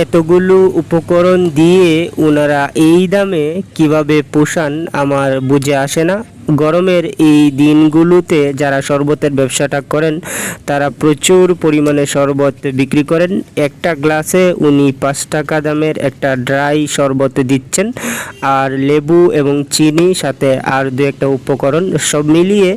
এতগুলো উপকরণ দিয়ে ওনারা এই দামে কীভাবে পোষান আমার বুঝে আসে না। গরমের এই দিনগুলোতে যারা শরবতের ব্যবসাটা করেন, তারা প্রচুর পরিমাণে শরবত বিক্রি করেন। একটা গ্লাসে উনি পাঁচ টাকা দামের একটা ড্রাই শরবত দিচ্ছেন, আর লেবু এবং চিনি সাথে আর দু একটা উপকরণ সব মিলিয়ে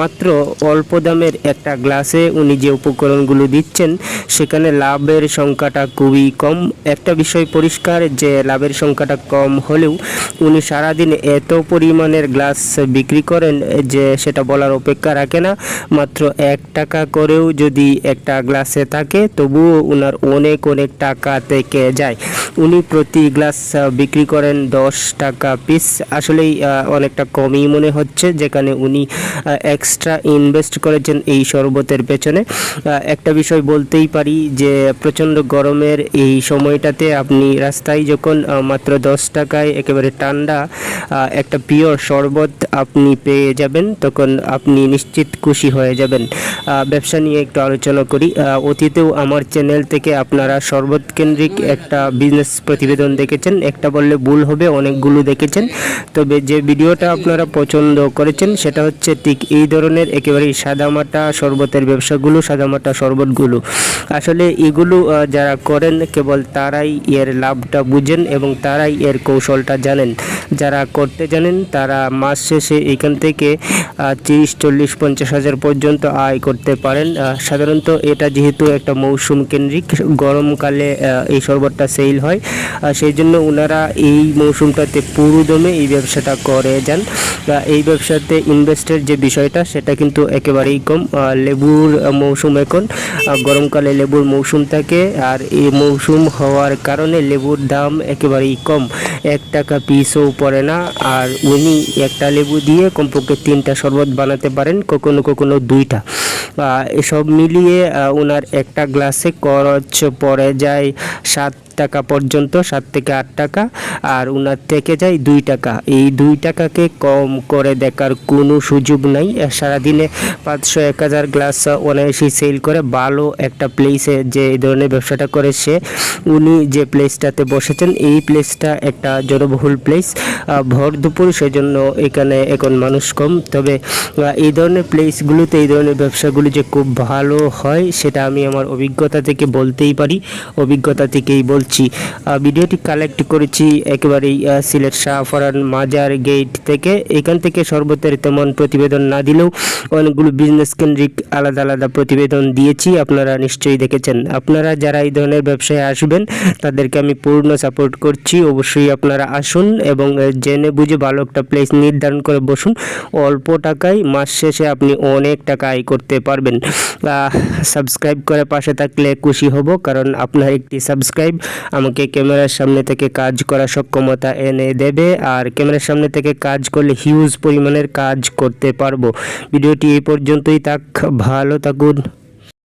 মাত্র অল্প দামের একটা গ্লাসে উনি যে উপকরণগুলো দিচ্ছেন, সেখানে লাভের সংখ্যাটা খুবই কম। একটা বিষয় পরিষ্কার যে লাভের সংখ্যাটা কম হলেও, উনি সারাদিন এত পরিমাণের গ্লাস বিক্রি করেন, যে সেটা বলার অপেক্ষা রাখে না। মাত্র এক টাকা করেও যদি একটা গ্লাসে থাকে, তবুও ওনার অনেক অনেক টাকা থেকে যায়। উনি প্রতি গ্লাস বিক্রি করেন দশ টাকা পিস আসলেই অনেকটা কমই মনে হচ্ছে, যেখানে উনি এক্সট্রা ইনভেস্ট করেছেন এই শরবতের পেছনে। একটা বিষয় বলতেই পারি যে, প্রচণ্ড গরমের এই সময়টাতে আপনি রাস্তায় যখন মাত্র দশ টাকায় একেবারে ঠান্ডা একটা পিওর শরবত আপনি পেয়ে যাবেন, তখন আপনি নিশ্চিত খুশি হয়ে যাবেন। ব্যবসা নিয়ে একটু আলোচনা করি। অতীতেও আমার চ্যানেল থেকে আপনারা শরবত কেন্দ্রিক একটা বিজনেস প্রতিবেদন দেখেছেন। একটা বললে ভুল হবে, অনেকগুলো দেখেছেন। তবে যে ভিডিওটা আপনারা পছন্দ করেছেন, সেটা হচ্ছে ঠিক এই ধরনের একেবারেই সাদামাটা শরবতের ব্যবসাগুলো, সাদামাটা শরবতগুলো। আসলে এগুলো যারা করেন, কেবল তারাই এর লাভটা বুঝেন এবং তারাই এর কৌশলটা জানেন। যারা করতে জানেন, তারা মাস শেষে এখান থেকে তিরিশ, চল্লিশ, পঞ্চাশ হাজার পর্যন্ত আয় করতে পারেন। সাধারণত এটা যেহেতু একটা মৌসুম কেন্দ্রিক, গরমকালে এই শরবতটা সেল হয়। সেই জন্য ওনারা এই মৌসুমটাতে পুরো দমে এই ব্যবসাটা করে যান। এই ব্যবসাতে ইনভেস্টের যে বিষয়টা, সেটা কিন্তু একেবারেই কম। লেবুর মৌসুম এখন গরমকালে লেবুর মৌসুম থাকে, আর এই মৌসুম হওয়ার কারণে লেবুর দাম একেবারেই কম। এক টাকা পিসও পড়ে না আর উনি একটা লেবু দিয়ে কমপক্ষে তিনটা শরবত বানাতে পারেন কখনো কখনো দুইটা। এসব মিলিয়ে ওনার একটা গ্লাসে খরচ পড়ে যায় সাত টাকা পর্যন্ত, সাত থেকে আট টাকা। আর ওনার থেকে যায় দুই টাকা। এই দুই টাকাকে কম করে দেখার কোনো সুযোগ নাই। সারাদিনে পাঁচশো, এক হাজার গ্লাস অনায়াসই সেল করে ভালো একটা প্লেসে যে এই ধরনের ব্যবসাটা করে সে, উনি যে প্লেসটাতে বসেছেন, এই প্লেসটা একটা জনবহুল প্লেস ভর দুপুর সেজন্য এখানে এখন মানুষ কম। তবে এই ধরনের প্লেসগুলোতে এই ধরনের ব্যবসাগুলো যে খুব ভালো হয়, সেটা আমি আমার অভিজ্ঞতা থেকে বলতেই পারি। অভিজ্ঞতা থেকেই বলছি। ভিডিওটি কালেক্ট করেছি একেবারেই সিলেট শাহফরান মাজার গেট থেকে। এখান থেকে শরবতের তেমন প্রতিবেদন না দিলেও অনেকগুলো বিজনেস কেন্দ্রিক আলাদা আলাদা প্রতিবেদন দিয়েছি। আপনারা নিশ্চয়ই দেখেছেন। আপনারা যারা এই ধরনের ব্যবসায় আসবেন, তাদেরকে আমি পূর্ণ সাপোর্ট করছি। অবশ্যই আপনারা আসুন এবং জেনে বুঝে ভালো একটা প্লেস নির্ধারণ করে বসুন। অল্প টাকায় মাস শেষে আপনি অনেক টাকা আয় করতে পারবেন। সাবস্ক্রাইব করে পাশে থাকলে খুশি হব, কারণ আপনার একটি সাবস্ক্রাইব আমাকে ক্যামেরার সামনে থেকে কাজ করার সক্ষমতা এনে দেবে, আর ক্যামেরার সামনে থেকে কাজ করলে হিউজ পরিমাণের কাজ করতে পারব। ভিডিওটি এই পর্যন্তই থাক, ভালো থাকুন।